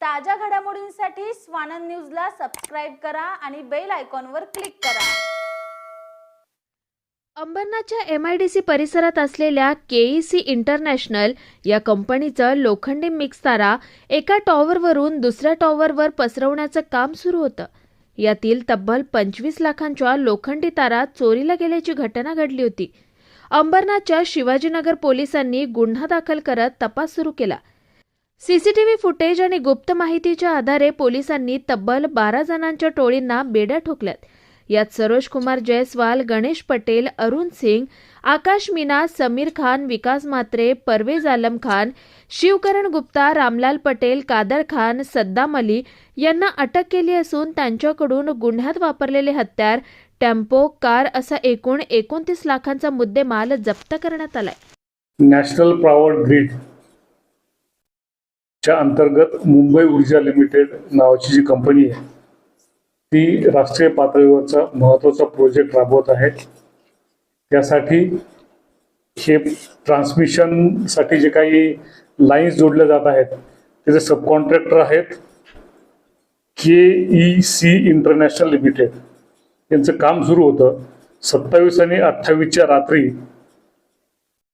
ताज्या घडामोडींसाठी स्वानंद न्यूजला सबस्क्राईब करा आणि बेल आयकॉनवर क्लिक करा. अंबरनाथच्या एम आय डी सी परिसरात असलेल्या के ई सी इंटरनॅशनल या कंपनीचं लोखंडी मिक्स तारा एका टॉवरवरून दुसऱ्या टॉवरवर पसरवण्याचं काम सुरू होतं. यातील तब्बल पंचवीस लाखांच्या लोखंडी तारा चोरीला गेल्याची घटना घडली होती. अंबरनाथच्या शिवाजीनगर पोलिसांनी गुन्हा दाखल करत तपास सुरू केला. सीसीटीव्ही फुटेज आणि गुप्त माहितीच्या आधारे पोलिसांनी तब्बल बारा जणांच्या टोळींना बेड्या ठोकल्यात. यात सरोज कुमार जयस्वाल गणेश पटेल अरुण सिंग आकाश मीना समीर खान विकास मात्रे परवेज आलम खान शिवकरण गुप्ता रामलाल पटेल कादर खान सद्दाम अली यांना अटक केली असून त्यांच्याकडून गुन्ह्यात वापरलेले हत्यार टेम्पो कार असा एकूण एकोणतीस लाखांचा मुद्देमाल जप्त करण्यात आलाय. नॅशनल पॉवर ग्रीड च्या अंतर्गत मुंबई ऊर्जा लिमिटेड नावाची जी कंपनी आहे ती राष्ट्रीय पातळीवरचा महत्त्वाचा प्रोजेक्ट राबवत आहे. त्यासाठी हे ट्रान्समिशनसाठी जे काही लाईन्स जोडल्या जात आहेत त्याचे सबकॉन्ट्रॅक्टर आहेत K E C international limited. यांचं काम सुरू होतं सत्तावीस आणि अठ्ठावीसच्या रात्री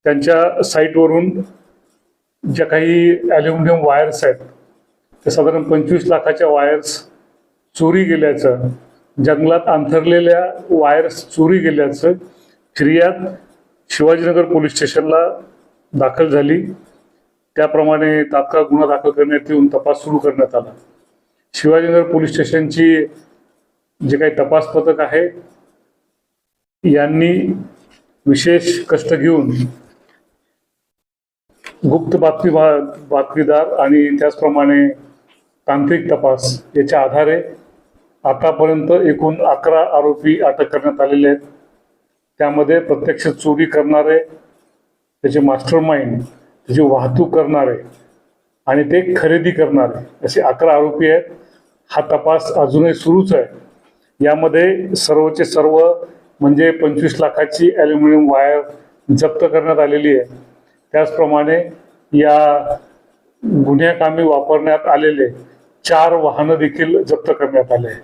त्यांच्या साईटवरून ज्या काही ॲल्युमिनियम वायर्स आहेत ते साधारण पंचवीस लाखाच्या वायर्स चोरी गेल्याचं जंगलात अंथरलेल्या वायर्स चोरी गेल्याचं फिर्याद शिवाजीनगर पोलीस स्टेशनला दाखल झाली. त्याप्रमाणे तात्काळ गुन्हा दाखल करण्यात येऊन तपास सुरू करण्यात आला. शिवाजीनगर पोलीस स्टेशनची जे काही तपास पथक आहे यांनी विशेष कष्ट घेऊन गुप्त बातमी बातमीदार आणि त्याचप्रमाणे तांत्रिक तपास याच्या आधारे आतापर्यंत एकूण अकरा आरोपी अटक करण्यात आलेले आहेत. त्यामध्ये प्रत्यक्ष चोरी करणारे त्याचे मास्टर माइंड त्याची वाहतूक करणारे आणि ते खरेदी करणारे असे अकरा आरोपी आहेत. हा तपास अजूनही सुरूच आहे. यामध्ये सर्वचे सर्व म्हणजे पंचवीस लाखाची ॲल्युमिनियम वायर जप्त करण्यात आलेली आहे. त्याचप्रमाणे या गुन्हेकामी वापरण्यात आलेले चार वाहनं देखील जप्त करण्यात आले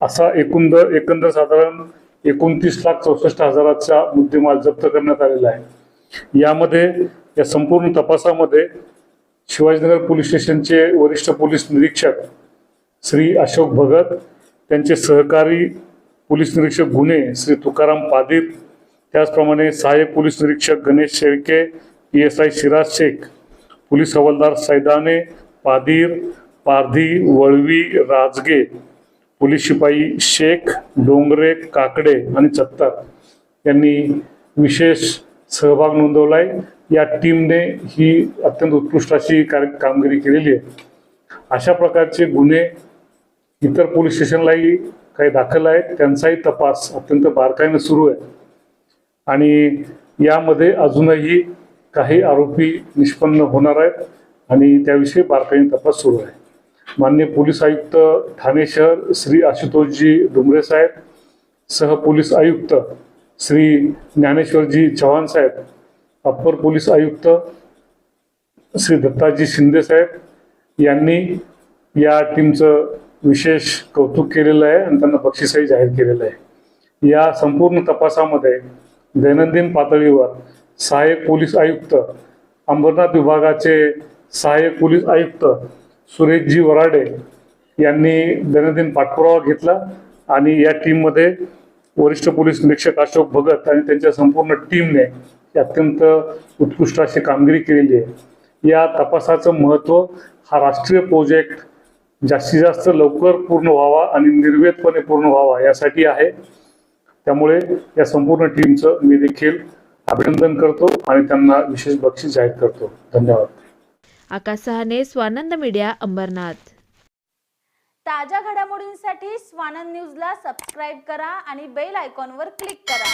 असा एकंदर एकंदर साधारण एकोणतीस लाख चौसष्ट हजाराचा मुद्देमाल जप्त करण्यात आलेला आहे. यामध्ये या संपूर्ण तपासामध्ये शिवाजीनगर पोलीस स्टेशनचे वरिष्ठ पोलीस निरीक्षक श्री अशोक भगत त्यांचे सहकारी पोलीस निरीक्षक गुन्हे श्री तुकाराम पादीप त्याचप्रमाणे सहाय्यक पोलीस निरीक्षक Ganesh Shelke P S I Shiraj Shaikh police हवालदार सैदाने पादीर पारधी वळवी राजगे पोलीस शिपाई शेख डोंगरे काकडे आणि चत्तर यांनी विशेष सहभाग नोंदवलाय. या टीमने ही अत्यंत उत्कृष्ट अशी कार्य कामगिरी केलेली आहे. अशा प्रकारचे गुन्हे इतर पोलीस स्टेशनलाही काही दाखल आहेत. त्यांचाही तपास अत्यंत बारकाईनं सुरू आहे. आणि यामध्ये अजूनही काही आरोपी निष्पन्न होणार आहेत आणि त्याविषयी बारकाईने तपास सुरू आहे. मान्य पोलीस आयुक्त ठाणे शहर श्री आशुतोषजी डुमरे साहेब सह पोलीस आयुक्त श्री ज्ञानेश्वरजी चव्हाण साहेब अप्पर पोलीस आयुक्त श्री दत्ताजी शिंदे साहेब यांनी या टीमचं विशेष कौतुक केलेलं आहे आणि त्यांना बक्षीसही जाहीर केलेलं आहे. या संपूर्ण तपासामध्ये दैनंदिन पातळीवर सहाय्यक पोलीस आयुक्त अंबरनाथ विभागाचे सहाय्यक पोलीस आयुक्त सुरेशजी वराडे यांनी दैनंदिन पाठपुरावा घेतला आणि या टीममध्ये वरिष्ठ पोलीस निरीक्षक अशोक भगत आणि त्यांच्या संपूर्ण टीमने अत्यंत उत्कृष्ट अशी कामगिरी केलेली आहे. या तपासाचं महत्त्व हा राष्ट्रीय प्रोजेक्ट जास्तीत जास्त लवकर पूर्ण व्हावा आणि निर्वेदपणे पूर्ण व्हावा यासाठी आहे. त्यामुळे या संपूर्ण टीमचं मी देखील अभिनंदन करतो आणि त्यांना विशेष बक्षीस जाहीर करतो. धन्यवाद. आकाश सहाने स्वानंद मीडिया अंबरनाथ. ताज्या घडामोडींसाठी स्वानंद न्यूजला सबस्क्राईब करा आणि बेल आयकॉनवर क्लिक करा.